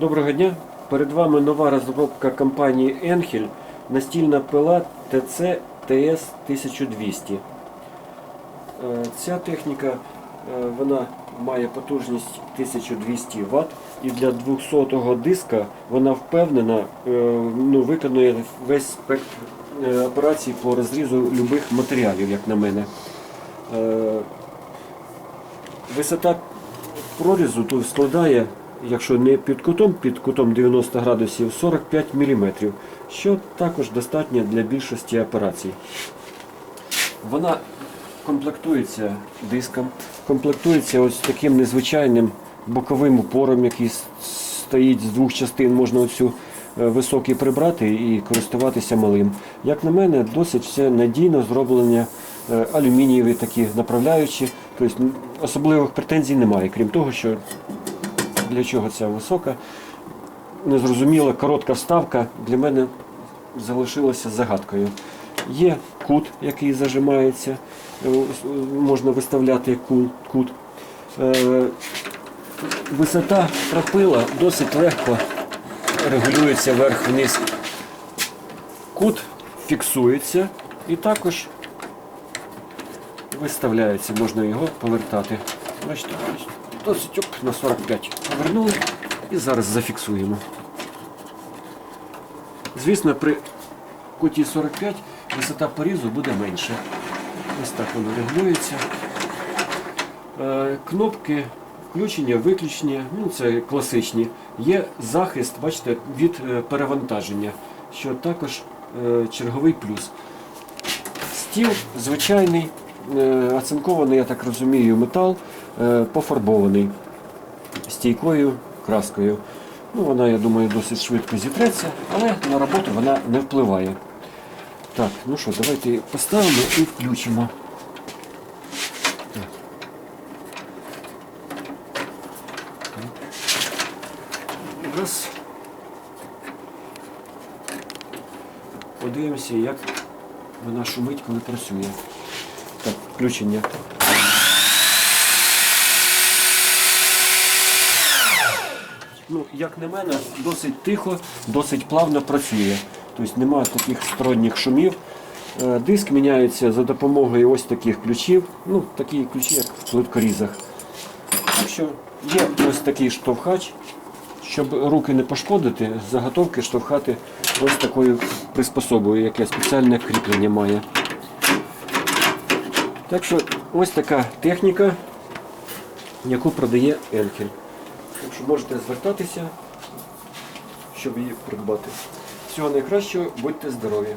Доброго дня. Перед вами нова розробка компанії Enhel настільна пила ТЦ ТС 1200. Е, Ця техніка е, вона має потужність 1200 Вт і для 200-го диска вона впевнена е, ну, виконує весь спектр операцій по розрізу любих матеріалів, як на мене. Висота прорізу тут складає, якщо не під кутом, під кутом 90 градусів, 45 мм, що також достатньо для більшості операцій. Вона комплектується диском, комплектується ось таким незвичайним боковим упором, який стоїть з двох частин, можна оцю е, високий прибрати і користуватися малим. Як на мене, досить все надійно зроблення е, алюмінієві такі направляючі, тобто особливих претензій немає, крім того, що для чого ця висока, незрозуміла коротка вставка для мене залишилася загадкою. Є кут, який зажимається, е, е, можна виставляти кут. Е, Висота пропила досить легко регулюється вверх-вниз. Кут фіксується і також виставляється, можна його повертати. Бачите, досить оп, на 45 повернули і зараз зафіксуємо. Звісно, при куті 45 висота порізу буде менша. Ось так воно регулюється. Е, Кнопки включення, виключення, ну це класичні. Є захист, бачите, від е, перевантаження, що також е, черговий плюс. Стіл звичайний, оцинкований, я так розумію, метал, пофарбований стійкою краскою. Ну, вона, я думаю, досить швидко зітреться, але на роботу вона не впливає. Так, ну що, давайте поставимо і включимо. Так. Раз. Подивимося, як вона шумить, коли працює. Так, включення. Ну, як на мене, досить тихо, досить плавно працює. Тобто немає таких сторонніх шумів. Е, Диск міняється за допомогою ось таких ключів. Ну, такі ключі, як в плиткорізах. Так є ось такий штовхач, щоб руки не пошкодити, заготовки штовхати ось такою приспособою, яке спеціальне кріплення має. Так що ось така техніка, яку продає Енхель. Так що можете звертатися, щоб її придбати. Всього найкращого, будьте здорові!